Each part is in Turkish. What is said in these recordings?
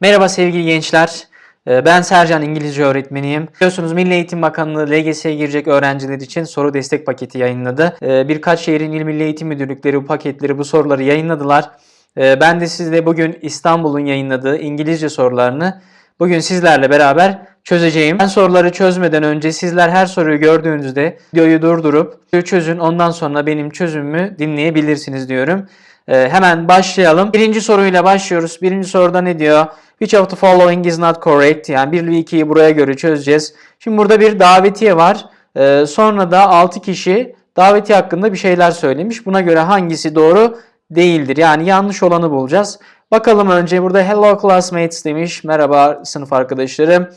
Merhaba sevgili gençler. Ee, Ben Sercan İngilizce öğretmeniyim. Biliyorsunuz Milli Eğitim Bakanlığı LGS'ye girecek öğrenciler için soru destek paketi yayınladı. Ee, Birkaç şehrin il Milli Eğitim Müdürlükleri bu paketleri, bu soruları yayınladılar. Ee, Ben de size bugün İstanbul'un yayınladığı İngilizce sorularını bugün sizlerle beraber çözeceğim. Ben soruları çözmeden önce sizler her soruyu gördüğünüzde videoyu durdurup çözün ondan sonra benim çözümümü dinleyebilirsiniz diyorum. Hemen başlayalım. Birinci soruyla başlıyoruz. Birinci soruda ne diyor? Which of the following is not correct? Yani 1 ve 2'yi buraya göre çözeceğiz. Şimdi burada bir davetiye var. Ee, sonra da 6 kişi davetiye hakkında bir şeyler söylemiş. Buna göre hangisi doğru değildir? Yani yanlış olanı bulacağız. Bakalım önce burada hello classmates demiş. Merhaba sınıf arkadaşlarım.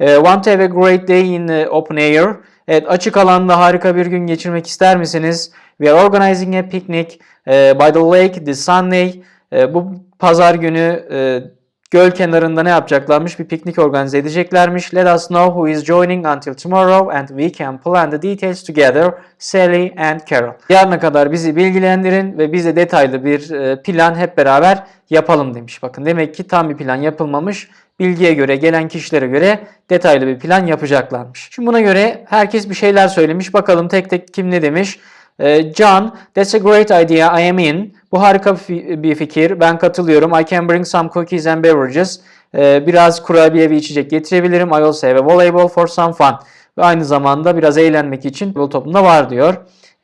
Ee, want to have a great day in the open air. Evet açık alanda harika bir gün geçirmek ister misiniz? We are organizing a picnic eh, by the lake this Sunday. Eh, bu pazar günü eh, göl kenarında ne yapacaklarmış? Bir piknik organize edeceklermiş. Let us know who is joining until tomorrow and we can plan the details together. Sally and Carol. Yarına kadar bizi bilgilendirin ve bize detaylı bir eh, plan hep beraber yapalım demiş. Bakın demek ki tam bir plan yapılmamış. Bilgiye göre, gelen kişilere göre detaylı bir plan yapacaklarmış. Şimdi buna göre herkes bir şeyler söylemiş. Bakalım tek tek kim ne demiş. Ee, John, that's a great idea. I am in. Bu harika bir fi- bir fikir. Ben katılıyorum. I can bring some cookies and beverages. Ee, biraz kurabiye ve içecek getirebilirim. I also have a volleyball for some fun. Ve aynı zamanda biraz eğlenmek için futbol topunda var diyor.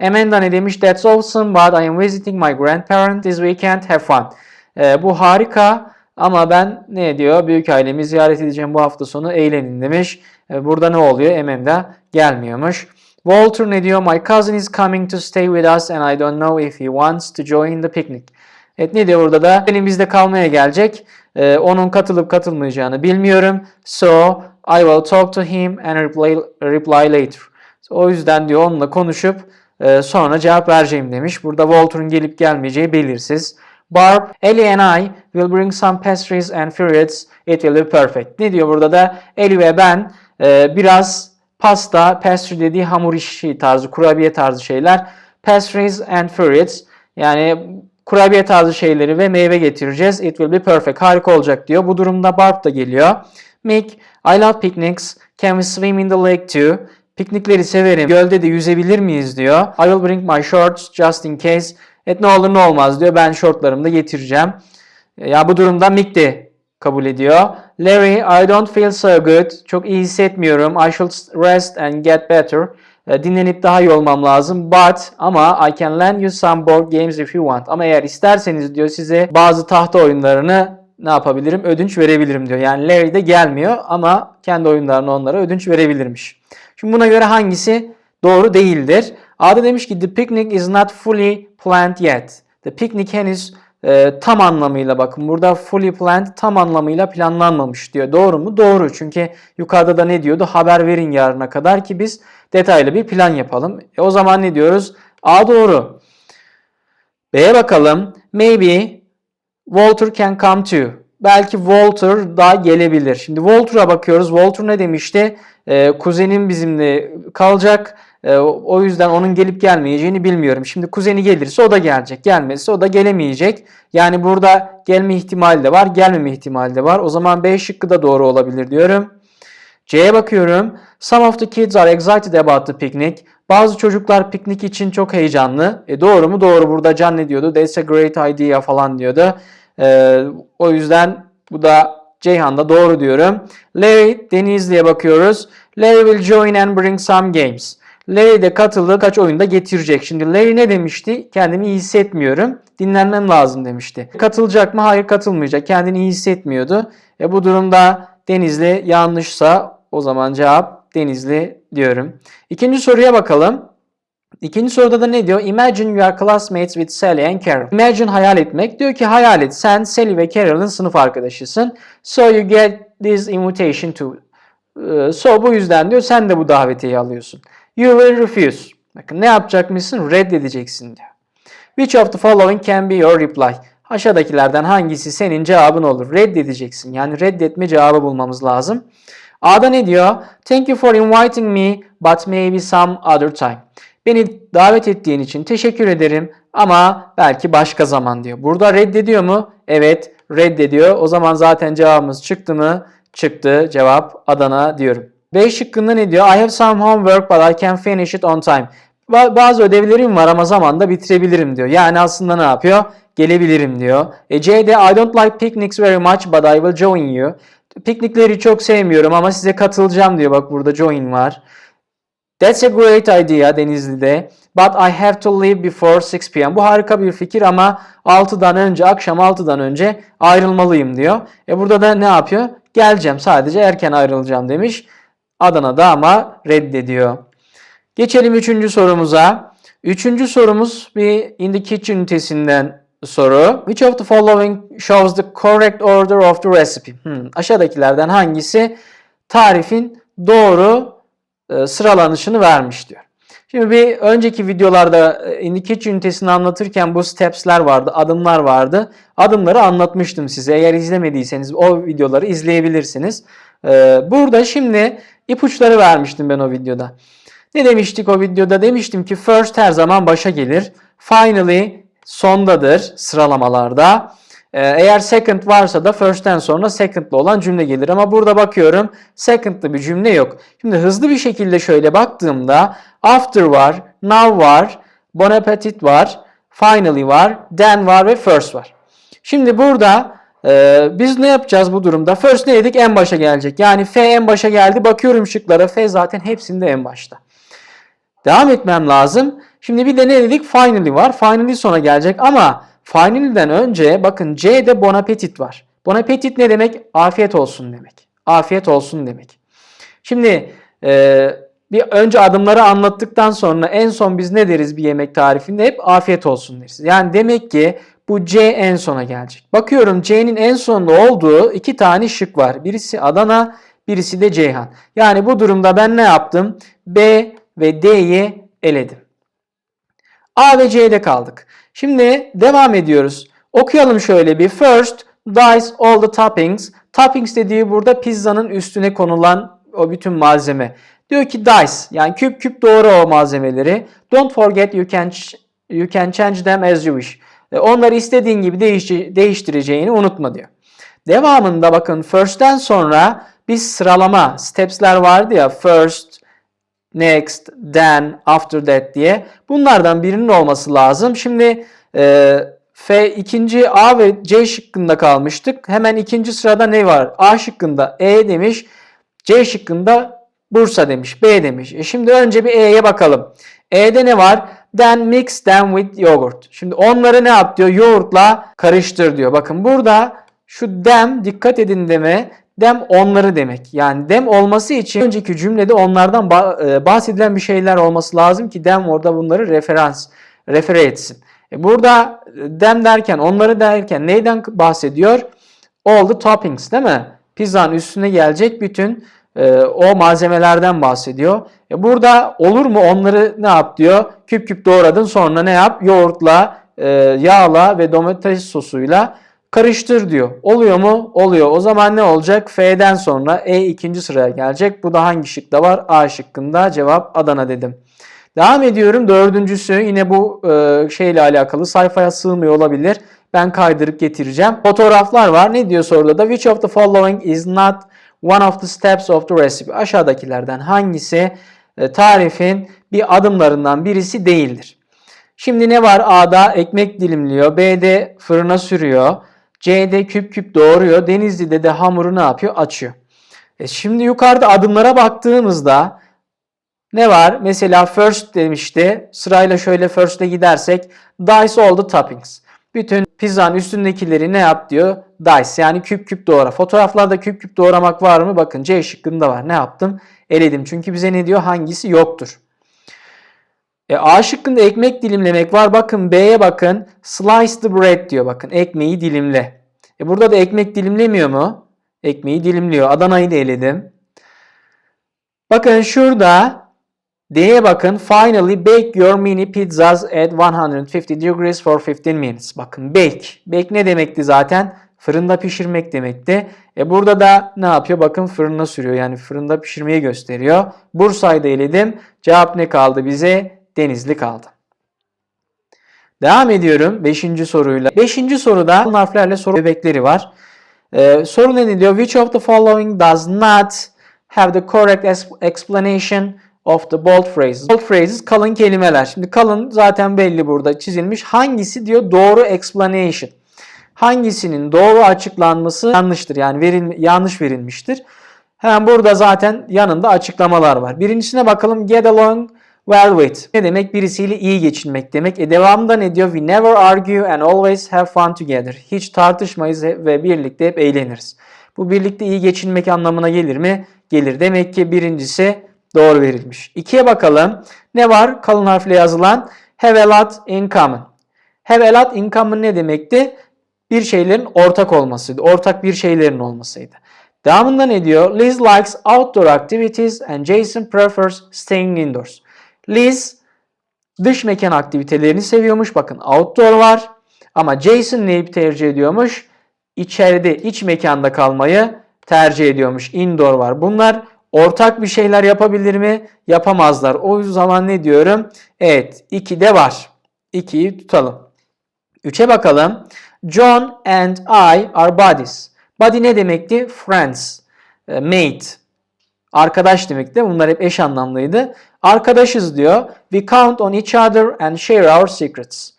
Amanda ne demiş? That's awesome but I am visiting my grandparents this weekend. Have fun. Ee, bu harika ama ben ne diyor? Büyük ailemi ziyaret edeceğim bu hafta sonu. Eğlenin demiş. Ee, burada ne oluyor? Amanda gelmiyormuş. Walter ne diyor? My cousin is coming to stay with us and I don't know if he wants to join the picnic. Evet ne diyor burada da? Benim bizde kalmaya gelecek. Ee, onun katılıp katılmayacağını bilmiyorum. So I will talk to him and reply, reply later. O yüzden diyor onunla konuşup e, sonra cevap vereceğim demiş. Burada Walter'ın gelip gelmeyeceği belirsiz. Barb, Ellie and I will bring some pastries and fruits. It will be perfect. Ne diyor burada da? Ellie ve ben e, biraz pasta, pastry dediği hamur işi tarzı, kurabiye tarzı şeyler. Pastries and fruits yani kurabiye tarzı şeyleri ve meyve getireceğiz. It will be perfect. Harika olacak diyor. Bu durumda Barb da geliyor. Mick, I love picnics. Can we swim in the lake too? Piknikleri severim. Gölde de yüzebilir miyiz diyor. I will bring my shorts just in case. Et ne olur ne olmaz diyor. Ben şortlarımı da getireceğim. Ya bu durumda Mick de kabul ediyor. Larry, I don't feel so good. Çok iyi hissetmiyorum. I should rest and get better. E, Dinlenip daha iyi olmam lazım. But ama I can lend you some board games if you want. Ama eğer isterseniz diyor size bazı tahta oyunlarını ne yapabilirim? Ödünç verebilirim diyor. Yani Larry de gelmiyor ama kendi oyunlarını onlara ödünç verebilirmiş. Şimdi buna göre hangisi doğru değildir? A'da demiş ki the picnic is not fully planned yet. The picnic henüz e, tam anlamıyla bakın burada fully planned tam anlamıyla planlanmamış diyor. Doğru mu? Doğru. Çünkü yukarıda da ne diyordu? Haber verin yarına kadar ki biz detaylı bir plan yapalım. E, o zaman ne diyoruz? A doğru. B'ye bakalım. Maybe Walter can come too. Belki Walter da gelebilir. Şimdi Walter'a bakıyoruz. Walter ne demişti? Ee, kuzenim bizimle kalacak. Ee, o yüzden onun gelip gelmeyeceğini bilmiyorum. Şimdi kuzeni gelirse o da gelecek. Gelmezse o da gelemeyecek. Yani burada gelme ihtimali de var, gelmeme ihtimali de var. O zaman B şıkkı da doğru olabilir diyorum. C'ye bakıyorum. Some of the kids are excited about the picnic. Bazı çocuklar piknik için çok heyecanlı. E doğru mu? Doğru. Burada Can ne diyordu? That's a great idea falan diyordu. Ee, o yüzden bu da Ceyhan'da doğru diyorum. Larry, Denizli'ye bakıyoruz. Larry will join and bring some games. Larry de katıldı kaç oyunda getirecek. Şimdi Larry ne demişti? Kendimi iyi hissetmiyorum. Dinlenmem lazım demişti. Katılacak mı? Hayır katılmayacak. Kendini iyi hissetmiyordu. E bu durumda Denizli yanlışsa o zaman cevap Denizli diyorum. İkinci soruya bakalım. İkinci soruda da ne diyor? Imagine you are classmates with Sally and Carol. Imagine hayal etmek. Diyor ki hayal et sen Sally ve Carol'ın sınıf arkadaşısın. So you get this invitation to. So bu yüzden diyor sen de bu davetiyeyi alıyorsun. You will refuse. Bakın ne yapacakmışsın? Reddedeceksin diyor. Which of the following can be your reply? Aşağıdakilerden hangisi senin cevabın olur? Reddedeceksin. Yani reddetme cevabı bulmamız lazım. A'da ne diyor? Thank you for inviting me but maybe some other time. Beni davet ettiğin için teşekkür ederim ama belki başka zaman diyor. Burada reddediyor mu? Evet reddediyor. O zaman zaten cevabımız çıktı mı? Çıktı. Cevap Adana diyorum. B şıkkında ne diyor? I have some homework but I can finish it on time. Ba- Bazı ödevlerim var ama zamanda bitirebilirim diyor. Yani aslında ne yapıyor? Gelebilirim diyor. E C'de I don't like picnics very much but I will join you. Piknikleri çok sevmiyorum ama size katılacağım diyor. Bak burada join var. That's a great idea Denizli'de. But I have to leave before 6 p.m. Bu harika bir fikir ama 6'dan önce, akşam 6'dan önce ayrılmalıyım diyor. E burada da ne yapıyor? Geleceğim sadece erken ayrılacağım demiş. Adana'da ama reddediyor. Geçelim üçüncü sorumuza. Üçüncü sorumuz bir in the kitchen ünitesinden soru. Which of the following shows the correct order of the recipe? Hmm, aşağıdakilerden hangisi tarifin doğru sıralanışını vermiş diyor. Şimdi bir önceki videolarda e, in the kitchen ünitesini anlatırken bu steps'ler vardı, adımlar vardı. Adımları anlatmıştım size. Eğer izlemediyseniz o videoları izleyebilirsiniz. Ee, Burada şimdi ipuçları vermiştim ben o videoda. Ne demiştik o videoda? Demiştim ki first her zaman başa gelir. Finally sondadır sıralamalarda. Ee, Eğer second varsa da first'ten sonra second'lı olan cümle gelir. Ama burada bakıyorum second'lı bir cümle yok. Şimdi hızlı bir şekilde şöyle baktığımda after var, now var, bon appetit var, finally var, then var ve first var. Şimdi burada e, biz ne yapacağız bu durumda? First ne dedik? En başa gelecek. Yani F en başa geldi. Bakıyorum şıklara. F zaten hepsinde en başta. Devam etmem lazım. Şimdi bir de ne dedik? Finally var. Finally sona gelecek ama finally'den önce bakın C'de bon appetit var. Bon appetit ne demek? Afiyet olsun demek. Afiyet olsun demek. Şimdi e, bir önce adımları anlattıktan sonra en son biz ne deriz bir yemek tarifinde? Hep afiyet olsun deriz. Yani demek ki bu C en sona gelecek. Bakıyorum C'nin en sonunda olduğu iki tane şık var. Birisi Adana, birisi de Ceyhan. Yani bu durumda ben ne yaptım? B ve D'yi eledim. A ve C'de kaldık. Şimdi devam ediyoruz. Okuyalım şöyle bir. First, dice all the toppings. Toppings dediği burada pizzanın üstüne konulan o bütün malzeme. Diyor ki dice yani küp küp doğru o malzemeleri. Don't forget you can you can change them as you wish. E, Onları istediğin gibi değiş- değiştireceğini unutma diyor. Devamında bakın first'ten sonra bir sıralama steps'ler vardı ya first, next, then, after that diye. Bunlardan birinin olması lazım. Şimdi e, F ikinci A ve C şıkkında kalmıştık. Hemen ikinci sırada ne var? A şıkkında E demiş. C şıkkında Bursa demiş. B demiş. E şimdi önce bir E'ye bakalım. E'de ne var? Then mix them with yogurt. Şimdi onları ne yap diyor? Yoğurtla karıştır diyor. Bakın burada şu them dikkat edin deme. Dem onları demek. Yani dem olması için önceki cümlede onlardan e, bahsedilen bir şeyler olması lazım ki dem orada bunları referans, refere etsin. E burada e, dem derken, onları derken neyden bahsediyor? All the toppings değil mi? Pizzanın üstüne gelecek bütün o malzemelerden bahsediyor. Burada olur mu onları ne yap diyor? Küp küp doğradın sonra ne yap? Yoğurtla, yağla ve domates sosuyla karıştır diyor. Oluyor mu? Oluyor. O zaman ne olacak? F'den sonra E ikinci sıraya gelecek. Bu da hangi şıkta var? A şıkkında. Cevap Adana dedim. Devam ediyorum. Dördüncüsü yine bu e, şeyle alakalı sayfaya sığmıyor olabilir. Ben kaydırıp getireceğim. Fotoğraflar var. Ne diyor soruda da? Which of the following is not one of the steps of the recipe? Aşağıdakilerden hangisi e, tarifin bir adımlarından birisi değildir? Şimdi ne var? A'da ekmek dilimliyor. B'de fırına sürüyor. C'de küp küp doğruyor. Denizli'de de hamuru ne yapıyor? Açıyor. E şimdi yukarıda adımlara baktığımızda ne var? Mesela first demişti. Sırayla şöyle first'e gidersek dice all the toppings. Bütün pizzanın üstündekileri ne yap diyor? Dice yani küp küp doğra. Fotoğraflarda küp küp doğramak var mı? Bakın C şıkkında var. Ne yaptım? Eledim. Çünkü bize ne diyor? Hangisi yoktur? E, A şıkkında ekmek dilimlemek var. Bakın B'ye bakın. Slice the bread diyor. Bakın ekmeği dilimle. E, burada da ekmek dilimlemiyor mu? Ekmeği dilimliyor. Adana'yı da eledim. Bakın şurada D'ye bakın. Finally bake your mini pizzas at 150 degrees for 15 minutes. Bakın bake. Bake ne demekti zaten? Fırında pişirmek demekti. E burada da ne yapıyor? Bakın fırına sürüyor. Yani fırında pişirmeyi gösteriyor. Bursa'yı da eledim. Cevap ne kaldı bize? Denizli kaldı. Devam ediyorum 5. soruyla. 5. soruda harflerle soru bebekleri var. Ee, soru ne diyor? Which of the following does not have the correct explanation of the bold phrases? Bold phrases kalın kelimeler. Şimdi kalın zaten belli burada çizilmiş. Hangisi diyor doğru explanation? Hangisinin doğru açıklanması yanlıştır? Yani verilme, yanlış verilmiştir. Hemen burada zaten yanında açıklamalar var. Birincisine bakalım. Get along well with. Ne demek? Birisiyle iyi geçinmek demek. E devamında ne diyor? We never argue and always have fun together. Hiç tartışmayız ve birlikte hep eğleniriz. Bu birlikte iyi geçinmek anlamına gelir mi? Gelir. Demek ki birincisi doğru verilmiş. İkiye bakalım. Ne var? Kalın harfle yazılan have a lot in common. Have a lot in common ne demekti? Bir şeylerin ortak olmasıydı. Ortak bir şeylerin olmasıydı. Devamında ne diyor? Liz likes outdoor activities and Jason prefers staying indoors. Liz dış mekan aktivitelerini seviyormuş. Bakın outdoor var. Ama Jason neyi tercih ediyormuş? İçeride, iç mekanda kalmayı tercih ediyormuş. Indoor var. Bunlar ortak bir şeyler yapabilir mi? Yapamazlar. O zaman ne diyorum? Evet, 2 de var. 2'yi tutalım. 3'e bakalım. John and I are buddies. Buddy ne demekti? Friends, e, mate, arkadaş demekti. Bunlar hep eş anlamlıydı. Arkadaşız diyor. We count on each other and share our secrets.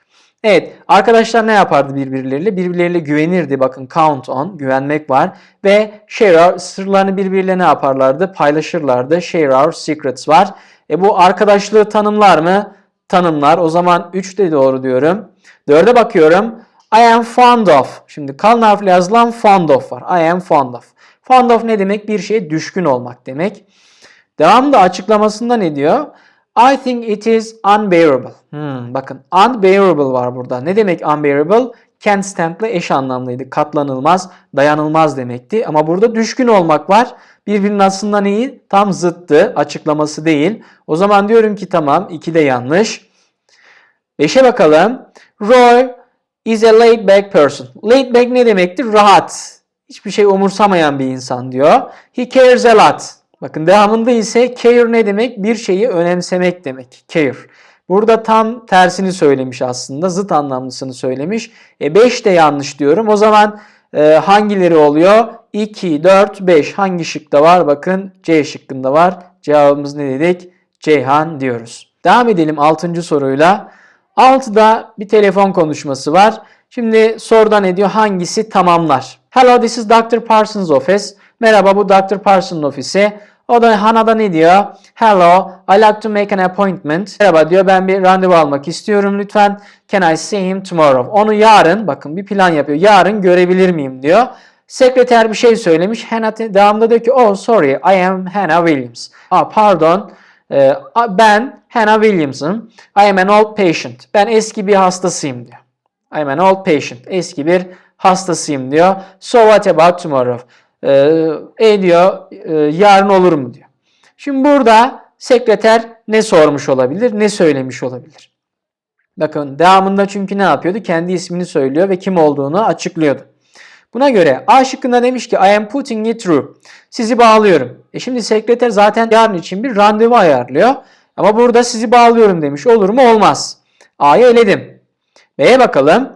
Evet, arkadaşlar ne yapardı birbirleriyle? Birbirleriyle güvenirdi. Bakın count on, güvenmek var. Ve share our, sırlarını birbirleriyle ne yaparlardı? Paylaşırlardı. Share our secrets var. E bu arkadaşlığı tanımlar mı? Tanımlar. O zaman 3 de doğru diyorum. 4'e bakıyorum. I am fond of. Şimdi kalın harfle yazılan fond of var. I am fond of. Fond of ne demek? Bir şeye düşkün olmak demek. Devamında açıklamasında ne diyor? I think it is unbearable. Hmm, bakın unbearable var burada. Ne demek unbearable? Can't stand'le eş anlamlıydı. Katlanılmaz, dayanılmaz demekti. Ama burada düşkün olmak var. Birbirinin aslında neyi? Tam zıttı. Açıklaması değil. O zaman diyorum ki tamam. iki de yanlış. Beşe bakalım. Roy is a laid back person. Laid back ne demektir? Rahat. Hiçbir şey umursamayan bir insan diyor. He cares a lot. Bakın devamında ise care ne demek? Bir şeyi önemsemek demek. Care. Burada tam tersini söylemiş aslında. Zıt anlamlısını söylemiş. E 5 de yanlış diyorum. O zaman e, hangileri oluyor? 2, 4, 5. Hangi şıkta var? Bakın C şıkkında var. Cevabımız ne dedik? Ceyhan diyoruz. Devam edelim 6. soruyla. 6'da bir telefon konuşması var. Şimdi soruda ne diyor? Hangisi tamamlar? Hello this is Dr. Parsons office. Merhaba bu Dr. Parsons ofisi. O da Hana'da ne diyor? Hello, I like to make an appointment. Merhaba diyor ben bir randevu almak istiyorum lütfen. Can I see him tomorrow? Onu yarın bakın bir plan yapıyor. Yarın görebilir miyim diyor. Sekreter bir şey söylemiş. Hannah de- devamında diyor ki oh sorry I am Hannah Williams. Aa pardon ee, ben Hannah Williams'ım. I am an old patient. Ben eski bir hastasıyım diyor. I am an old patient. Eski bir hastasıyım diyor. So what about tomorrow? Ee, e diyor e, yarın olur mu diyor. Şimdi burada sekreter ne sormuş olabilir, ne söylemiş olabilir. Bakın devamında çünkü ne yapıyordu? Kendi ismini söylüyor ve kim olduğunu açıklıyordu. Buna göre A şıkkında demiş ki I am putting it through. Sizi bağlıyorum. E şimdi sekreter zaten yarın için bir randevu ayarlıyor. Ama burada sizi bağlıyorum demiş. Olur mu? Olmaz. A'yı eledim. B'ye bakalım.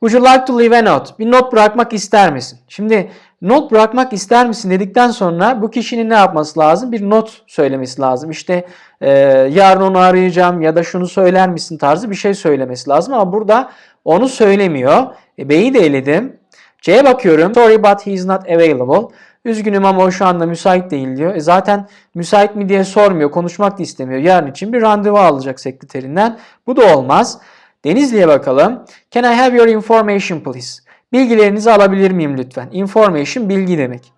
Would you like to leave a note? Bir not bırakmak ister misin? Şimdi not bırakmak ister misin dedikten sonra bu kişinin ne yapması lazım? Bir not söylemesi lazım. İşte e, yarın onu arayacağım ya da şunu söyler misin tarzı bir şey söylemesi lazım. Ama burada onu söylemiyor. E, B'yi de eledim. C'ye bakıyorum. Sorry but he is not available. Üzgünüm ama o şu anda müsait değil diyor. E zaten müsait mi diye sormuyor. Konuşmak da istemiyor. Yarın için bir randevu alacak sekreterinden. Bu da olmaz. Denizli'ye bakalım. Can I have your information please? Bilgilerinizi alabilir miyim lütfen? Information bilgi demek.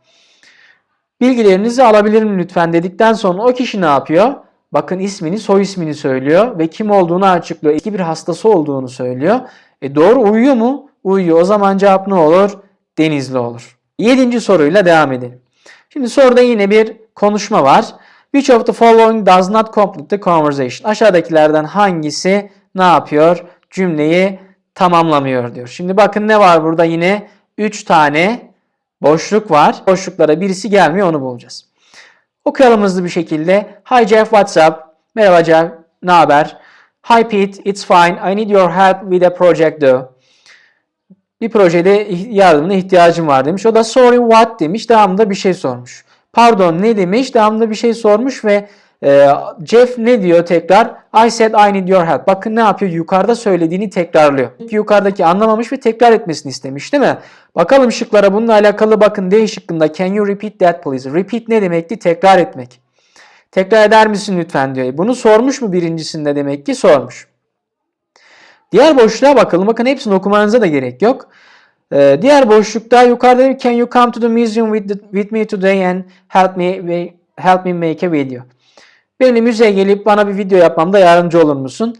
Bilgilerinizi alabilir miyim lütfen dedikten sonra o kişi ne yapıyor? Bakın ismini, soy ismini söylüyor ve kim olduğunu açıklıyor. Eski bir hastası olduğunu söylüyor. E doğru uyuyor mu? Uyuyor. O zaman cevap ne olur? Denizli olur. Yedinci soruyla devam edelim. Şimdi soruda yine bir konuşma var. Which of the following does not complete the conversation? Aşağıdakilerden hangisi ne yapıyor? Cümleyi tamamlamıyor diyor. Şimdi bakın ne var burada yine? 3 tane boşluk var. Boşluklara birisi gelmiyor onu bulacağız. Okuyalım hızlı bir şekilde. Hi Jeff, what's up? Merhaba Jeff, ne haber? Hi Pete, it's fine. I need your help with a project though. Bir projede yardımına ihtiyacım var demiş. O da sorry what demiş. Devamında bir şey sormuş. Pardon ne demiş? Devamında bir şey sormuş ve e, Jeff ne diyor tekrar? I said I need your help. Bakın ne yapıyor? Yukarıda söylediğini tekrarlıyor. Yukarıdaki anlamamış ve tekrar etmesini istemiş değil mi? Bakalım şıklara bununla alakalı bakın D şıkkında can you repeat that please? Repeat ne demekti? Tekrar etmek. Tekrar eder misin lütfen diyor. Bunu sormuş mu birincisinde demek ki sormuş. Diğer boşluğa bakalım. Bakın hepsini okumanıza da gerek yok. Ee, diğer boşlukta yukarıda can you come to the museum with, the- with me today and help me help me make a video. Benimle müzeye gelip bana bir video yapmamda yardımcı olur musun?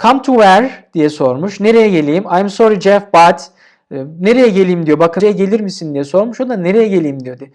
Come to where diye sormuş. Nereye geleyim? I'm sorry Jeff but e, nereye geleyim diyor. Bakın gelir misin diye sormuş. O da nereye geleyim diyor diye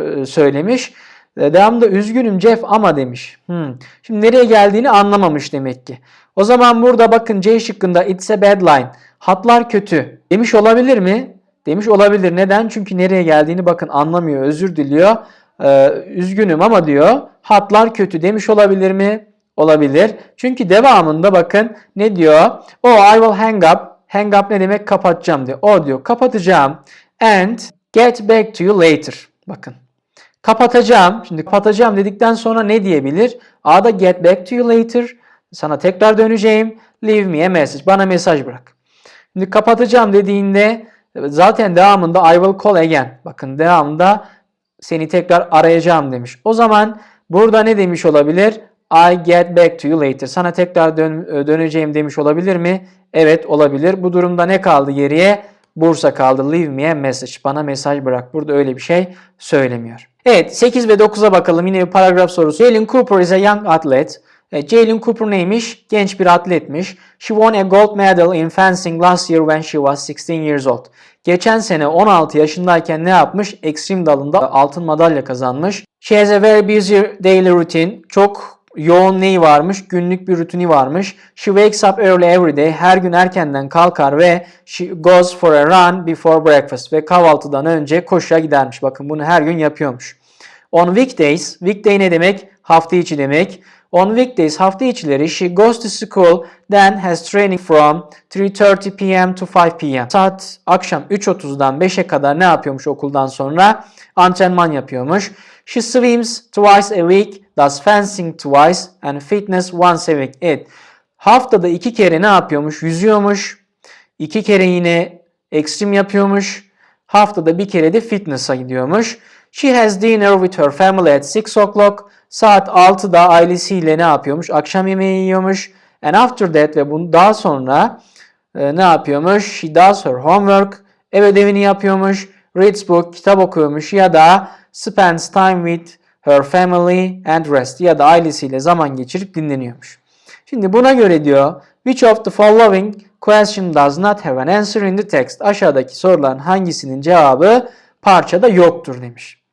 e, söylemiş. E, Devamında üzgünüm Jeff ama demiş. Hmm. Şimdi nereye geldiğini anlamamış demek ki. O zaman burada bakın C şıkkında it's a bad line. Hatlar kötü. Demiş olabilir mi? Demiş olabilir. Neden? Çünkü nereye geldiğini bakın anlamıyor. Özür diliyor. Ee, üzgünüm ama diyor. Hatlar kötü demiş olabilir mi? Olabilir. Çünkü devamında bakın ne diyor? Oh I will hang up. Hang up ne demek? Kapatacağım diyor. O diyor kapatacağım. And get back to you later. Bakın. Kapatacağım. Şimdi kapatacağım dedikten sonra ne diyebilir? A'da get back to you later. Sana tekrar döneceğim. Leave me a message. Bana mesaj bırak. Şimdi kapatacağım dediğinde zaten devamında I will call again. Bakın devamında seni tekrar arayacağım demiş. O zaman burada ne demiş olabilir? I get back to you later. Sana tekrar dön- döneceğim demiş olabilir mi? Evet olabilir. Bu durumda ne kaldı geriye? Bursa kaldı. Leave me a message. Bana mesaj bırak. Burada öyle bir şey söylemiyor. Evet 8 ve 9'a bakalım. Yine bir paragraf sorusu. Jalen Cooper is a young athlete. E, Jalen Cooper neymiş? Genç bir atletmiş. She won a gold medal in fencing last year when she was 16 years old. Geçen sene 16 yaşındayken ne yapmış? Ekstrem dalında altın madalya kazanmış. She has a very busy daily routine. Çok yoğun neyi varmış? Günlük bir rutini varmış. She wakes up early every day. Her gün erkenden kalkar ve she goes for a run before breakfast. Ve kahvaltıdan önce koşuya gidermiş. Bakın bunu her gün yapıyormuş. On weekdays, weekday ne demek? Hafta içi demek. On weekdays, hafta içleri she goes to school, then has training from 3.30 p.m. to 5 p.m. Saat akşam 3.30'dan 5'e kadar ne yapıyormuş okuldan sonra? Antrenman yapıyormuş. She swims twice a week, does fencing twice and fitness once a week. Evet, haftada iki kere ne yapıyormuş? Yüzüyormuş. İki kere yine ekstrem yapıyormuş. Haftada bir kere de fitness'a gidiyormuş. She has dinner with her family at 6 o'clock. Saat 6'da ailesiyle ne yapıyormuş? Akşam yemeği yiyormuş. And after that ve bunu daha sonra e, ne yapıyormuş? She does her homework. Ev ödevini yapıyormuş. Reads book, kitap okuyormuş ya da spends time with her family and rest ya da ailesiyle zaman geçirip dinleniyormuş. Şimdi buna göre diyor which of the following question does not have an answer in the text? Aşağıdaki soruların hangisinin cevabı parçada yoktur demiş.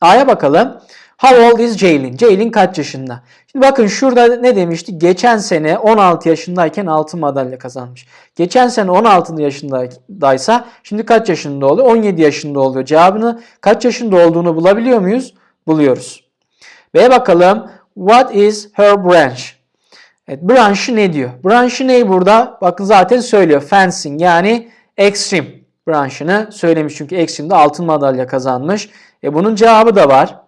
A'ya bakalım. How old is Jaylin? Jaylin kaç yaşında? Şimdi bakın şurada ne demişti? Geçen sene 16 yaşındayken altın madalya kazanmış. Geçen sene 16 yaşındaysa şimdi kaç yaşında oluyor? 17 yaşında oluyor. Cevabını kaç yaşında olduğunu bulabiliyor muyuz? Buluyoruz. B'ye bakalım. What is her branch? Evet, branşı ne diyor? Branşı ne burada? Bakın zaten söylüyor. Fencing yani extreme branşını söylemiş. Çünkü extreme'de altın madalya kazanmış. E bunun cevabı da var.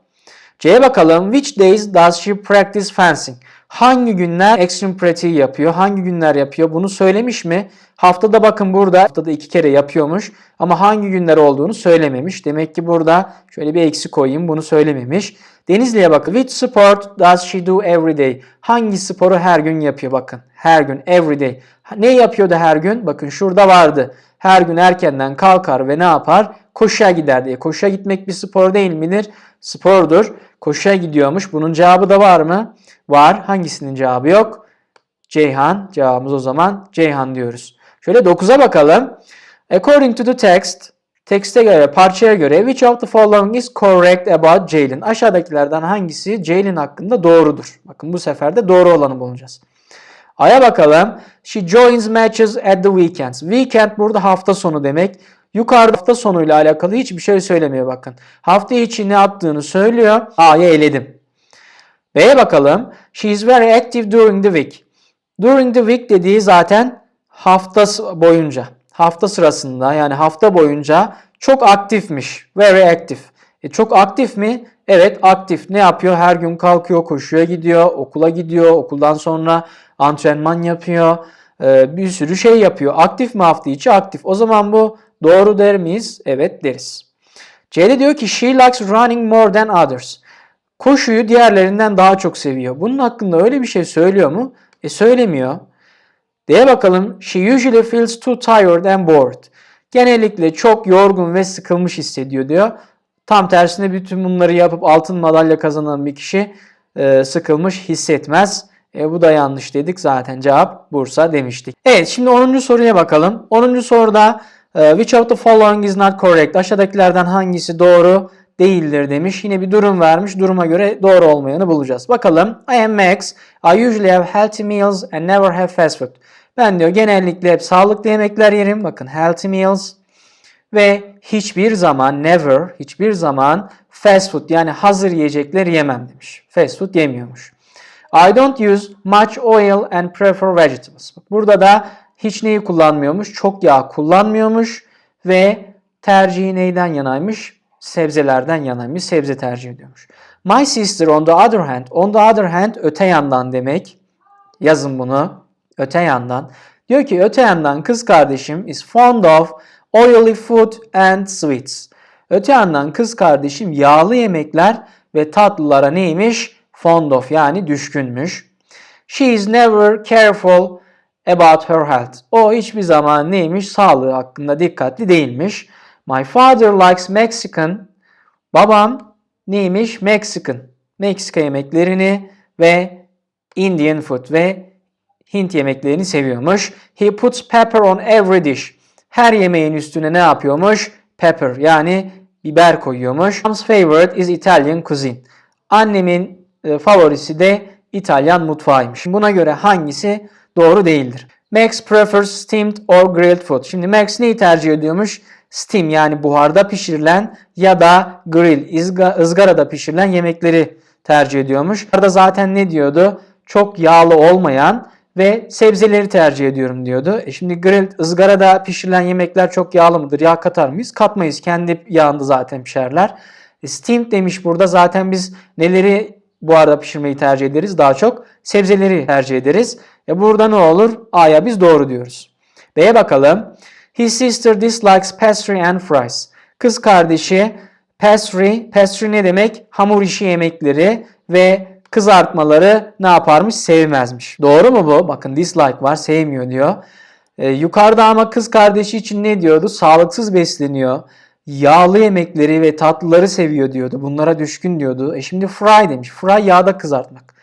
C'ye bakalım. Which days does she practice fencing? Hangi günler extreme pratiği yapıyor? Hangi günler yapıyor? Bunu söylemiş mi? Haftada bakın burada haftada iki kere yapıyormuş. Ama hangi günler olduğunu söylememiş. Demek ki burada şöyle bir eksi koyayım. Bunu söylememiş. Denizli'ye bakın. Which sport does she do every day? Hangi sporu her gün yapıyor? Bakın her gün every day. Ne yapıyordu her gün? Bakın şurada vardı. Her gün erkenden kalkar ve ne yapar? Koşuya gider diye. Koşuya gitmek bir spor değil midir? Spordur. Koşuya gidiyormuş. Bunun cevabı da var mı? Var. Hangisinin cevabı yok? Ceyhan. Cevabımız o zaman Ceyhan diyoruz. Şöyle 9'a bakalım. According to the text, tekste göre, parçaya göre which of the following is correct about Jalen? Aşağıdakilerden hangisi Jalen hakkında doğrudur? Bakın bu sefer de doğru olanı bulacağız. A'ya bakalım. She joins matches at the weekends. Weekend burada hafta sonu demek. Yukarıda hafta sonuyla alakalı hiçbir şey söylemiyor bakın. Hafta içi ne yaptığını söylüyor. A'ya eledim. B'ye bakalım. She is very active during the week. During the week dediği zaten hafta boyunca. Hafta sırasında yani hafta boyunca çok aktifmiş. Very active. E çok aktif mi? Evet aktif. Ne yapıyor? Her gün kalkıyor, koşuya gidiyor, okula gidiyor, okuldan sonra antrenman yapıyor. e, bir sürü şey yapıyor. Aktif mi hafta içi? Aktif. O zaman bu doğru der miyiz? Evet deriz. C'de diyor ki she likes running more than others. Koşuyu diğerlerinden daha çok seviyor. Bunun hakkında öyle bir şey söylüyor mu? E söylemiyor. D'ye bakalım. She usually feels too tired and bored. Genellikle çok yorgun ve sıkılmış hissediyor diyor. Tam tersine bütün bunları yapıp altın madalya kazanan bir kişi e, sıkılmış hissetmez. E, bu da yanlış dedik. Zaten cevap Bursa demiştik. Evet şimdi 10. soruya bakalım. 10. soruda which of the following is not correct? Aşağıdakilerden hangisi doğru değildir demiş. Yine bir durum vermiş. Duruma göre doğru olmayanı bulacağız. Bakalım. I am Max. I usually have healthy meals and never have fast food. Ben diyor genellikle hep sağlıklı yemekler yerim. Bakın healthy meals ve hiçbir zaman never hiçbir zaman fast food yani hazır yiyecekler yemem demiş. Fast food yemiyormuş. I don't use much oil and prefer vegetables. Burada da hiç neyi kullanmıyormuş? Çok yağ kullanmıyormuş ve tercihi neyden yanaymış? Sebzelerden yanaymış. Sebze tercih ediyormuş. My sister on the other hand. On the other hand öte yandan demek. Yazın bunu. Öte yandan. Diyor ki öte yandan kız kardeşim is fond of oily food and sweets. Öte yandan kız kardeşim yağlı yemekler ve tatlılara neymiş? Fond of yani düşkünmüş. She is never careful about her health. O hiçbir zaman neymiş? Sağlığı hakkında dikkatli değilmiş. My father likes Mexican. Babam neymiş? Mexican. Meksika yemeklerini ve Indian food ve Hint yemeklerini seviyormuş. He puts pepper on every dish. Her yemeğin üstüne ne yapıyormuş? Pepper yani biber koyuyormuş. Mom's favorite is Italian cuisine. Annemin e, favorisi de İtalyan mutfağıymış. Buna göre hangisi doğru değildir? Max prefers steamed or grilled food. Şimdi Max neyi tercih ediyormuş? Steam yani buharda pişirilen ya da grill, ızgarada pişirilen yemekleri tercih ediyormuş. Burada zaten ne diyordu? Çok yağlı olmayan ve sebzeleri tercih ediyorum diyordu. E şimdi grill, ızgarada pişirilen yemekler çok yağlı mıdır? Yağ katar mıyız? Katmayız. Kendi yağında zaten pişerler. E, steamed demiş burada zaten biz neleri bu arada pişirmeyi tercih ederiz? Daha çok sebzeleri tercih ederiz. E burada ne olur? A'ya biz doğru diyoruz. B'ye bakalım. His sister dislikes pastry and fries. Kız kardeşi pastry, pastry ne demek? Hamur işi yemekleri ve kızartmaları ne yaparmış? Sevmezmiş. Doğru mu bu? Bakın dislike var, sevmiyor diyor. Ee, yukarıda ama kız kardeşi için ne diyordu? Sağlıksız besleniyor. Yağlı yemekleri ve tatlıları seviyor diyordu. Bunlara düşkün diyordu. E şimdi fry demiş. Fry yağda kızartmak.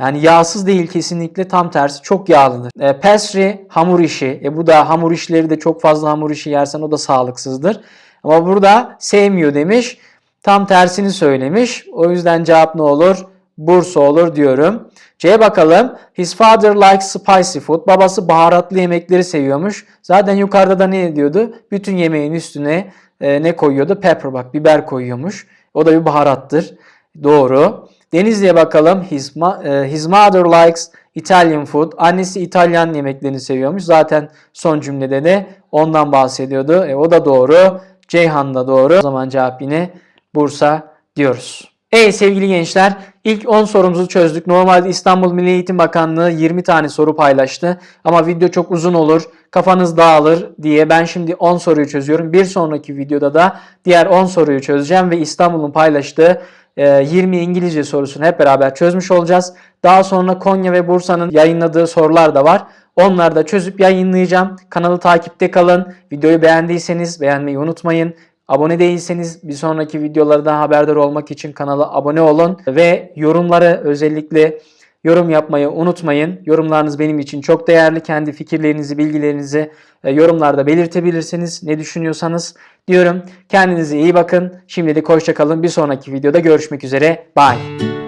Yani yağsız değil kesinlikle tam tersi çok yağlıdır. E, pastry hamur işi. E bu da hamur işleri de çok fazla hamur işi yersen o da sağlıksızdır. Ama burada sevmiyor demiş. Tam tersini söylemiş. O yüzden cevap ne olur? Bursa olur diyorum. C'ye bakalım. His father likes spicy food. Babası baharatlı yemekleri seviyormuş. Zaten yukarıda da ne diyordu? Bütün yemeğin üstüne e, ne koyuyordu? Pepper bak biber koyuyormuş. O da bir baharattır. Doğru. Denizli'ye bakalım. His, e, his mother likes Italian food. Annesi İtalyan yemeklerini seviyormuş. Zaten son cümlede de ondan bahsediyordu. E, o da doğru. Ceyhan da doğru. O zaman cevap yine Bursa diyoruz. Ey sevgili gençler, ilk 10 sorumuzu çözdük. Normalde İstanbul Milli Eğitim Bakanlığı 20 tane soru paylaştı. Ama video çok uzun olur, kafanız dağılır diye ben şimdi 10 soruyu çözüyorum. Bir sonraki videoda da diğer 10 soruyu çözeceğim ve İstanbul'un paylaştığı 20 İngilizce sorusunu hep beraber çözmüş olacağız. Daha sonra Konya ve Bursa'nın yayınladığı sorular da var. Onları da çözüp yayınlayacağım. Kanalı takipte kalın. Videoyu beğendiyseniz beğenmeyi unutmayın. Abone değilseniz bir sonraki videolardan haberdar olmak için kanala abone olun ve yorumları özellikle yorum yapmayı unutmayın. Yorumlarınız benim için çok değerli. Kendi fikirlerinizi, bilgilerinizi e, yorumlarda belirtebilirsiniz. Ne düşünüyorsanız diyorum. Kendinize iyi bakın. Şimdilik hoşça kalın. Bir sonraki videoda görüşmek üzere. Bye.